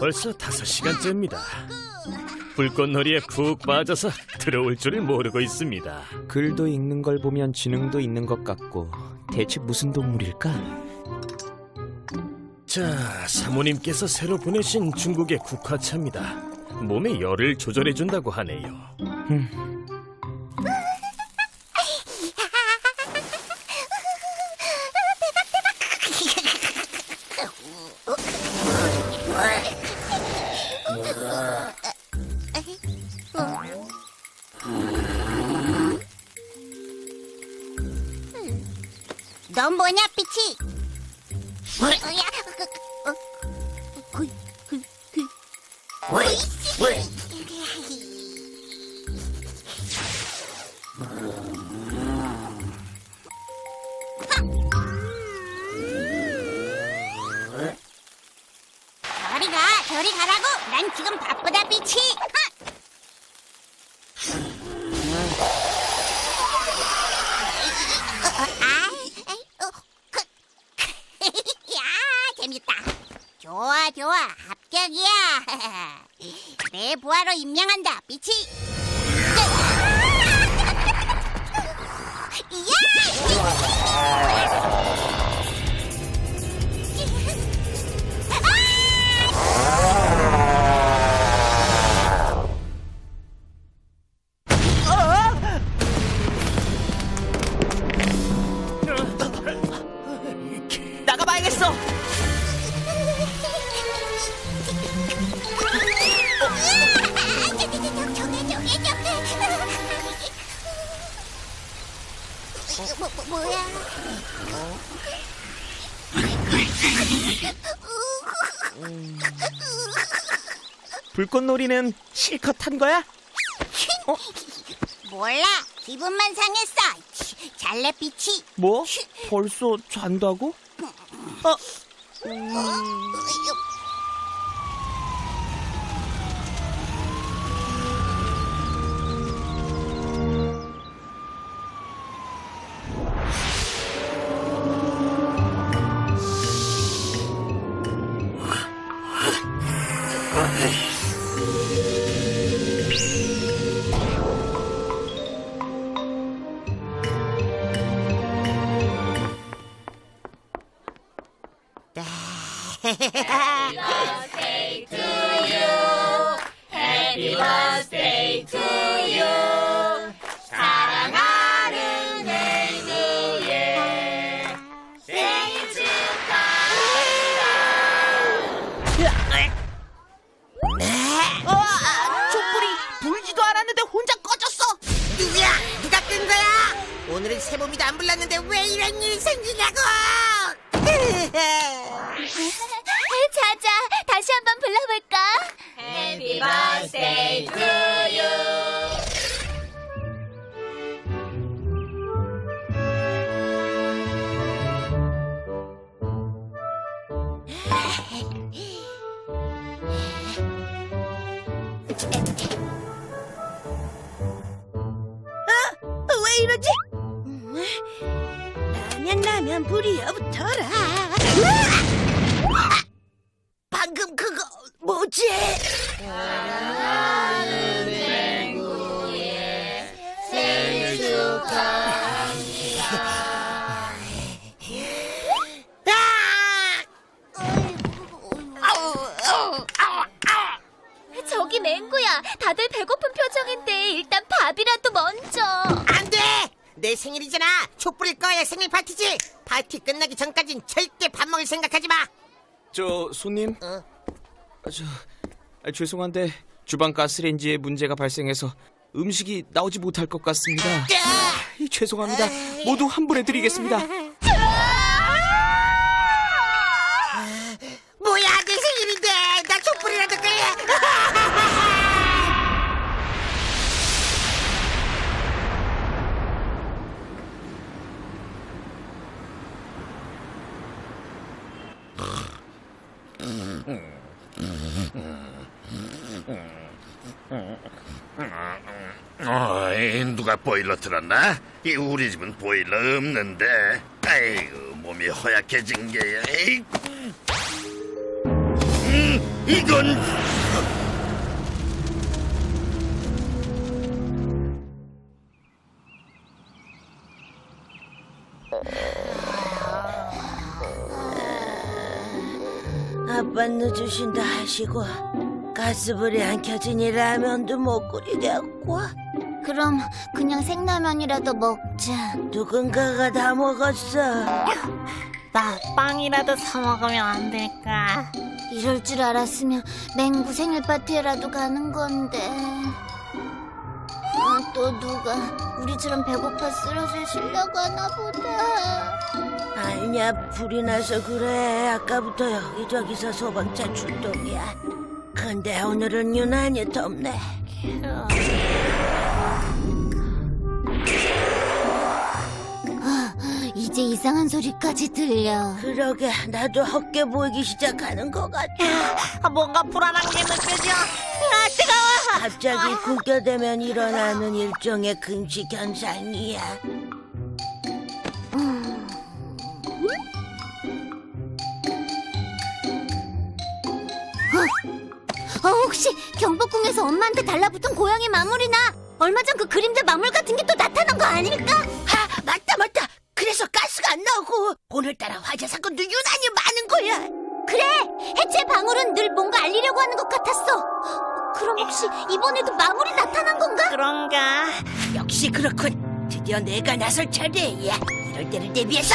벌써 다섯 시간째입니다. 불꽃놀이에 푹 빠져서 들어올 줄을 모르고 있습니다. 글도 읽는 걸 보면 지능도 있는 것 같고 대체 무슨 동물일까? 자, 사모님께서 새로 보내신 중국의 국화차입니다. 몸의 열을 조절해준다고 하네요. 넌 합격이야. 내 부하로 임명한다, 미치. 나가봐야 뭐, 뭐, 뭐야? 불꽃놀이는 실컷 탄 거야? 몰라. 기분만 상했어. 피치. 뭐? 벌써 잔다고? 어, 촛 불이 왜 이러지? 라면 라면 불이여 저기 맹구야. 다들 배고픈 표정인데 일단 밥이라도 먼저. 안 돼! 내 생일이잖아. 촛불일 거야 생일 파티지. 파티 끝나기 전까진 절대 밥 먹을 생각하지 마. 저 손님. 어? 아, 저 아, 죄송한데 주방 가스레인지에 문제가 발생해서 음식이 나오지 못할 것 같습니다. 야! 이, 죄송합니다. 모두 환불해 드리겠습니다. 뭐야 내 생일인데 나 촛불이라도 끌래? 어이, 누가 보일러 틀었나? 이 우리 집은 보일러 없는데. 아이고, 몸이 허약해진 게. 에이. 음, 이건 아빠 늦으신다 하시고 가스불이 안 켜지니 라면도 못 끓이겠고 그럼 그냥 생라면이라도 먹자. 누군가가 다 먹었어 나 빵이라도 사 먹으면 안 될까? 이럴 줄 알았으면 맹구 생일 파티라도 가는 건데. 어, 또 누가 우리처럼 배고파 쓰러져 실려가나 보다. 아니야 불이 나서 그래 아까부터 여기저기서 소방차 출동이야 근데 오늘은 유난히 덥네 이제 이상한 소리까지 들려. 그러게 나도 헛게 보이기 시작하는 것 같아 아, 뭔가 불안한 게 느껴져. 아, 뜨거워. 갑자기 국교되면 일어나는 일종의 금식 현상이야 혹시 경복궁에서 엄마한테 달라붙은 고양이 마물이나 얼마 전 그 그림자 마물 같은 게 또 나타난 거 아닐까? 아 맞다 맞다 그래서 가스가 안 나오고 오늘따라 화재 사건도 유난히 많은 거야 그래! 해체 방울은 늘 뭔가 알리려고 하는 것 같았어. 그럼 혹시 이번에도 마물이 나타난 건가? 그런가? 역시 그렇군. 드디어 내가 나설 차례야. 이럴 때를 대비해서.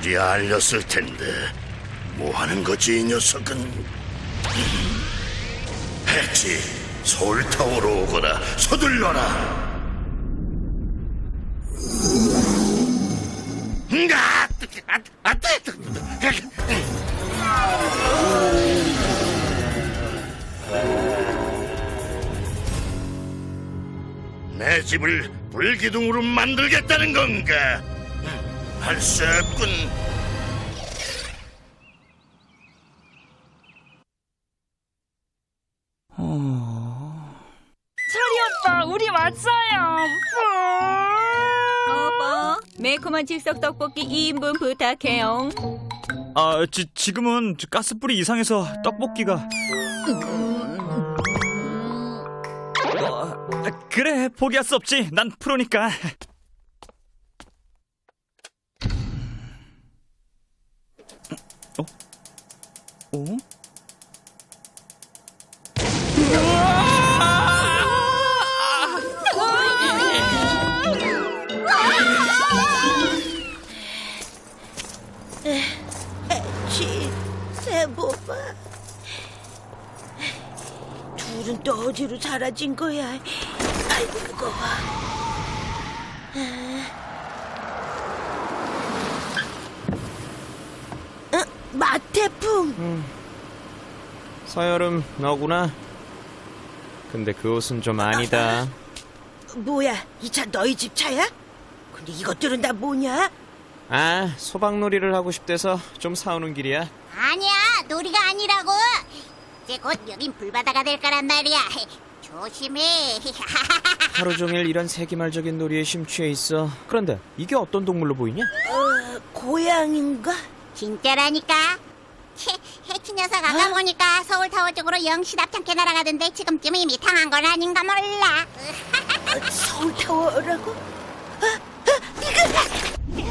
방울이 알렸을 텐데 뭐 하는 거지 이 녀석은? 해치 서울타워로 오거라 서둘러라. 아, 아, 아, 내 집을 불기둥으로 만들겠다는 건가? 할 수 없군. 오빠, 우리 왔어요. 여보, 매콤한 즉석 떡볶이 2인분 부탁해요. 아, 지, 지금은 가스불이 이상해서 떡볶이가 음, 그래 포기할 수 없지 난 프로니까 어? 어? 치, 세보바. 둘은 또 어디로 사라진 거야? 아이고 무거워. 마태풍. 서여름 너구나. 근데 그 옷은 좀 아니다. 뭐야? 이 차 너희 집 차야? 근데 이것들은 다 뭐냐? 아 소방놀이를 하고 싶대서 좀 사오는 길이야. 아니야, 놀이가 아니라고. 이제 곧 여긴 불바다가 될 거란 말이야. 조심해. 하루 종일 이런 세기말적인 놀이에 심취해 있어. 그런데 이게 어떤 동물로 보이냐? 어, 고양인가? 진짜라니까. 채, 해치 녀석 아까 보니까 서울타워 쪽으로 영시 앞찮게 날아가던데 지금쯤 이미 당한 건 아닌가 몰라. 어, 서울타워라고? 어떻게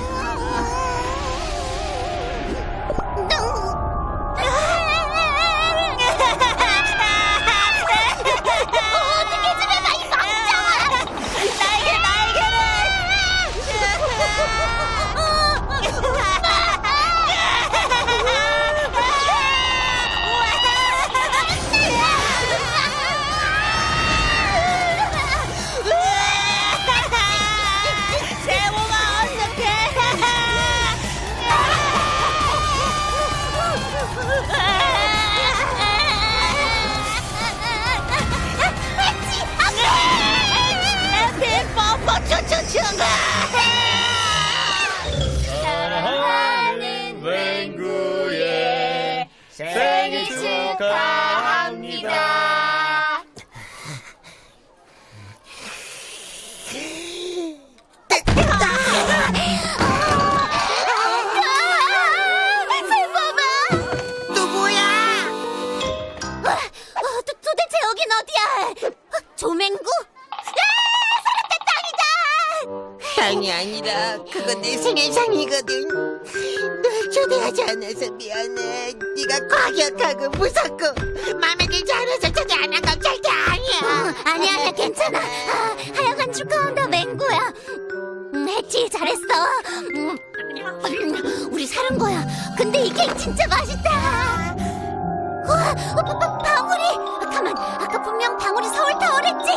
어, 바, 바, 방울이. 아, 가만, 아까 분명 방울이 서울 타워랬지.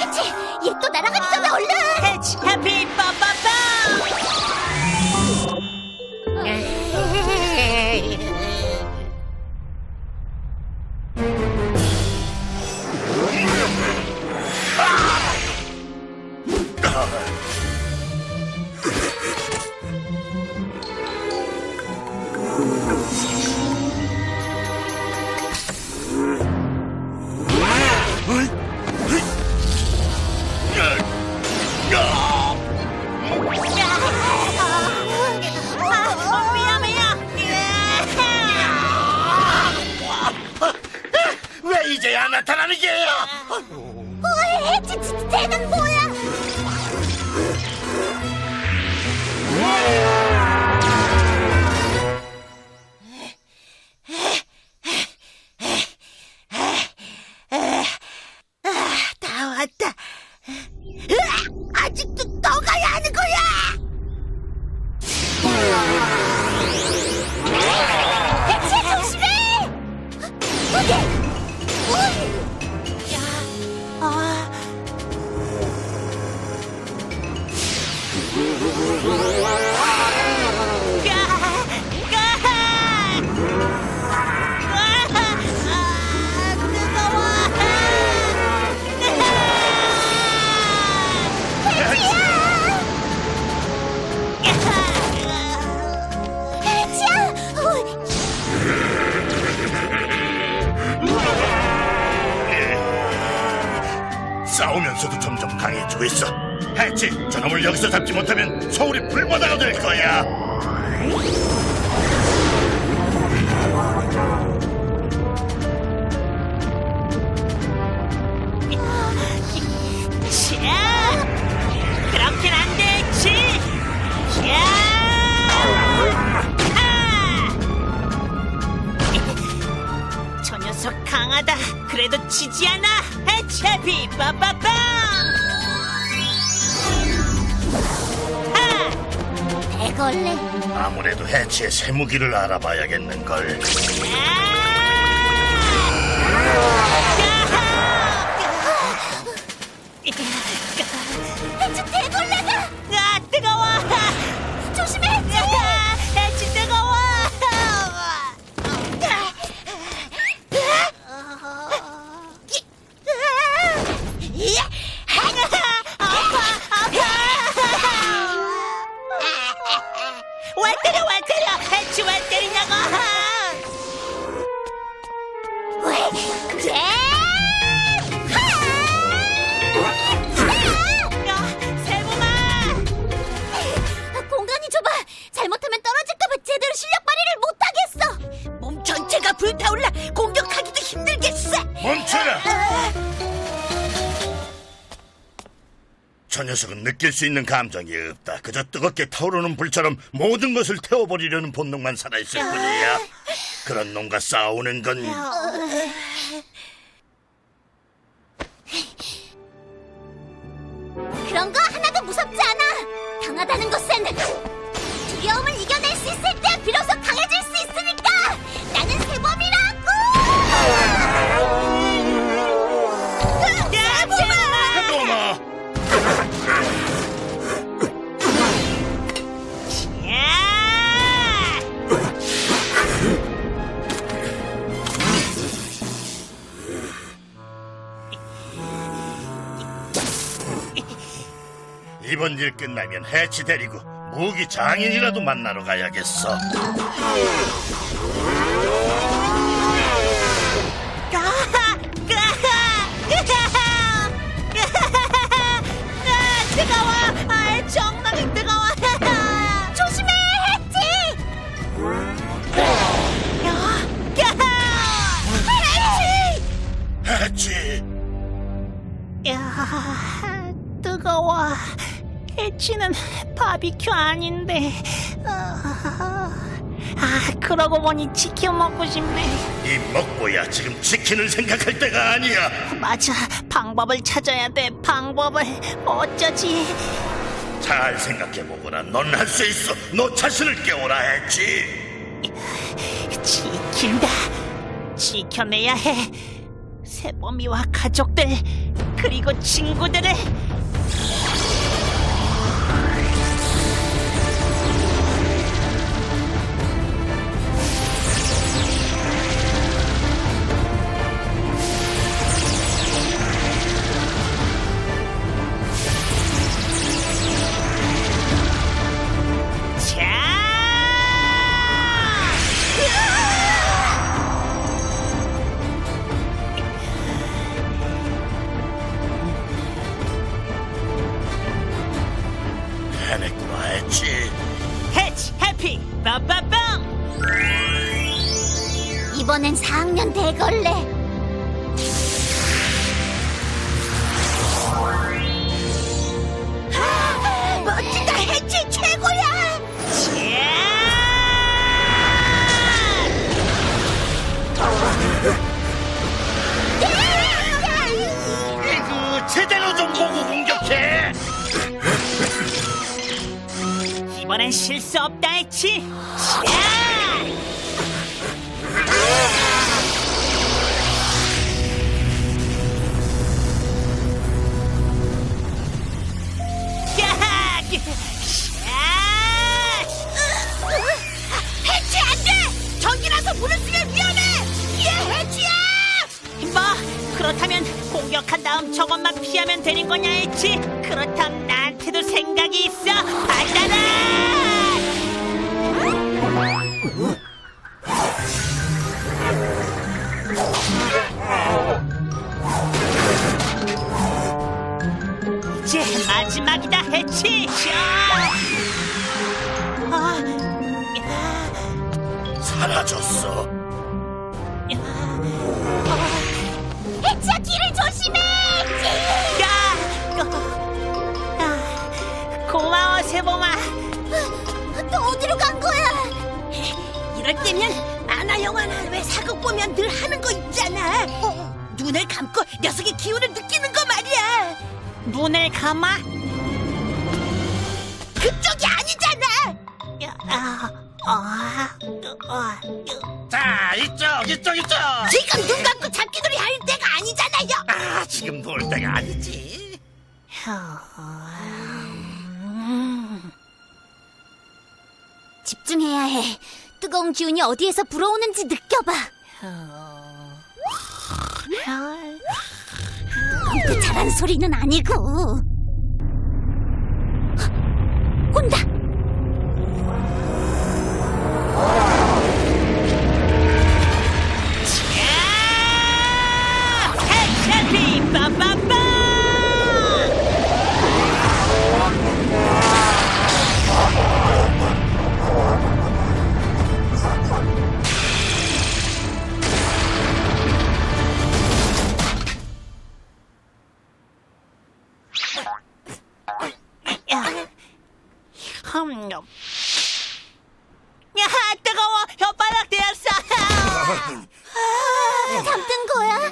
했지, 얘또 날아가기 전에 얼른. 나타나는 게야? 우와, 했지, 진짜 쟤는 뭐야? 알고 있어. 해치, 저놈을 여기서 잡지 못하면 서울이 불바다가 될 거야. 강하다! 그래도 지지 않아! 해체비 빠빠빵! 대걸레. 아무래도 해치의 세무기를 알아봐야겠는걸. 해 느낄 수 있는 감정이 없다. 그저 뜨겁게 타오르는 불처럼 모든 것을 태워버리려는 본능만 살아있을 뿐이야. 그런 놈과 싸우는 건 그런 거 하나도 무섭지 않아. 강하다는 것은 두려움을 이겨낼 수 있을 때 비로소 이번 일 끝나면 해치 데리고 무기 장인이라도 만나러 가야겠어. 아, 아, 뜨거워. 해치는 바비큐 아닌데. 아, 아, 그러고 보니 치킨 먹고 싶네. 이 먹보야 지금 치킨을 생각할 때가 아니야. 맞아, 방법을 찾아야 돼. 방법을 어쩌지? 잘 생각해보거라. 넌 할 수 있어. 너 자신을 깨워라 했지. 지킨다. 지켜내야 해. 세범이와 가족들 그리고 친구들을. 해냈구나 했지. 해치 해피 빠빠빵. 이번엔 4학년 대걸레. 이번엔 실수 없다 했지. 해 세범아. 또 어디로 간 거야? 이럴 때면 만화 영화나 왜 사극 보면 늘 하는 거 있잖아. 눈을 감고 녀석의 기운을 느끼는 거 말이야. 눈을 감아. 그쪽이 아니잖아. 야, 아, 아, 아, 자 이쪽 이쪽 이쪽 지금 눈 감고 잡기놀이 할 때가 아니잖아요. 아 지금 놀 때가 아니지 집중해야 해. 뜨거운 기운이 어디에서 불어오는지 느껴봐. 그 잘한 소리는 아니고. 온다. 흠, 야, 뜨거워! 혓바닥 되었어! 잠든 거야?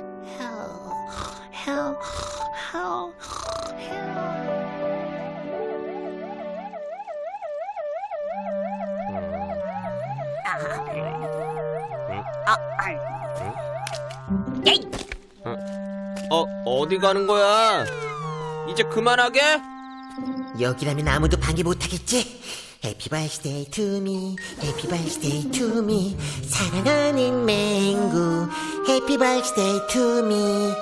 어 어디 가는 거야? 이제 그만하게? 여기라면 아무도 방해 못하겠지? 해피 바이스데이 투미 해피 바이스데이 투미 사랑하는 맹구. 해피 바이스데이 투미